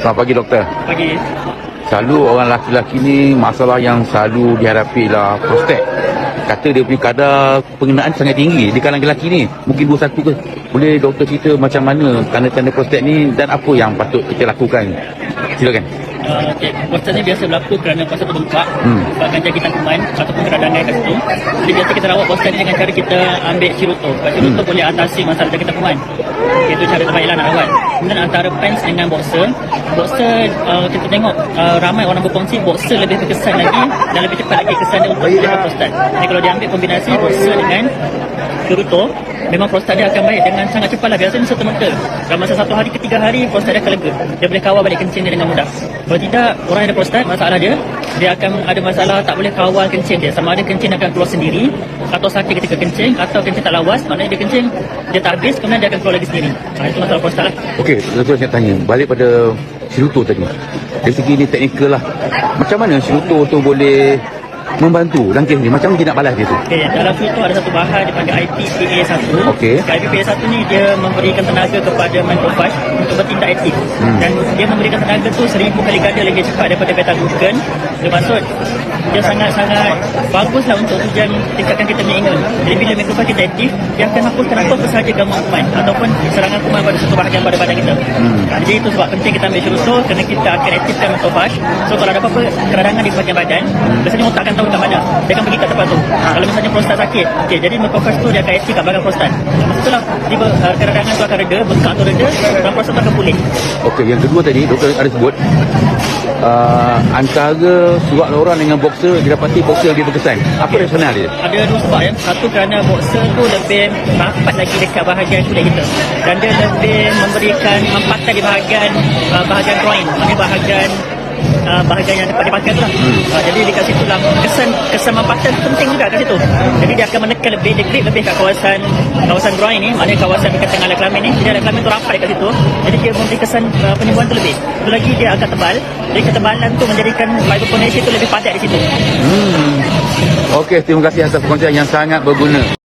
Selamat pagi doktor. Pagi. Selalu orang lelaki-lelaki ni masalah yang selalu dihadapi lah prostat. Kata dia punya kadar pengenaan sangat tinggi di kalangan lelaki ni. Mungkin dua satu ke. Boleh doktor cerita macam mana tanda-tanda prostat ni dan apa yang patut kita lakukan? Silakan. Uh, okay. Ni biasa berlaku kerana prostat terbengkak Hmm. sebabkan jangkitan kuman ataupun keradangan kat situ. Jadi biasa kita rawat ni dengan cara kita ambil siruto. Sebab siruto Hmm. boleh atasi masalah jangkitan kuman. Okay, itu cara terbaik lah nak rawat. Kemudian antara pants dengan boxer. Boxer uh, kita tengok uh, ramai orang berkongsi boxer lebih berkesan lagi dan lebih cepat lagi kesan dia untuk menjaga prostat. Jadi kalau dia ambil kombinasi boxer dengan Keruto Memang prostat dia akan baik dengan sangat cepat lah. Biasanya serta merta Dalam masa satu hari ke tiga hari Prostat dia akan lega. Dia boleh kawal balik kencing dia dengan mudah. Kalau tidak Orang ada prostat Masalah dia Dia akan ada masalah Tak boleh kawal kencing dia. Sama ada kencing akan keluar sendiri Atau sakit ketika kencing Atau kencing tak lawas. Maknanya dia kencing Dia tak habis Kemudian dia akan keluar lagi sendiri. Ha, Itu masalah prostat lah. Okey, doktor saya tanya. Balik pada siruto tadi. Dari segi ni teknikal lah. Macam mana siruto tu boleh membantu langkah ni? Macam mana dia nak balas dia tu? Okay, dalam filter ada satu bahan dipanggil IPPA1. Okey. IPPA1 ni dia memberikan tenaga kepada macrophage untuk bertindak aktif. Hmm. Dan dia memberikan tenaga tu seribu kali ganda lagi cepat daripada beta glucan. Bermaksud dia sangat-sangat bagus lah untuk tujuan tingkatkan kita punya imun. Jadi bila macrophage kita aktif, dia akan hapuskan apa sahaja gangguan kuman ataupun serangan kuman pada satu bahagian pada badan kita. Hmm. Jadi itu sebab penting kita ambil syuruto kerana kita akan aktifkan macrophage. So kalau ada apa-apa keradangan di bahagian badan, biasanya otak akan tahu kat mana. Dia akan pergi kat tempat tu. Kalau misalnya prostat sakit, okey, jadi macrophage tu dia akan aktif kat belakang prostat. Masa itulah tiba uh, keradangan tu akan reda, bengkak tu reda dan prostat tu akan pulih. Okey, yang kedua tadi doktor ada sebut uh, antara surat orang dengan boxer didapati boxer lebih berkesan. Apa rasional dia? Ada dua sebab ya. Satu kerana boxer tu lebih rapat lagi dekat bahagian kulit kita. Dan dia lebih memberikan empatan di bahagian uh, bahagian groin. Bahagian uh, bahagian yang dapat dipakai tu lah. Hmm. Uh, jadi dekat situ lah kesan kesan tu penting juga kat situ. Jadi dia akan menekan lebih dia grip lebih kat kawasan kawasan groin ni, maknanya kawasan dekat tengah kelamin ni. Jadi alat kelamin tu rapat dekat situ. Jadi dia memberi kesan uh, penyembuhan tu lebih. Satu lagi dia agak tebal. Jadi ketebalan tu menjadikan fibroconation tu lebih padat di situ. Hmm. Okey, terima kasih atas perkongsian yang sangat berguna.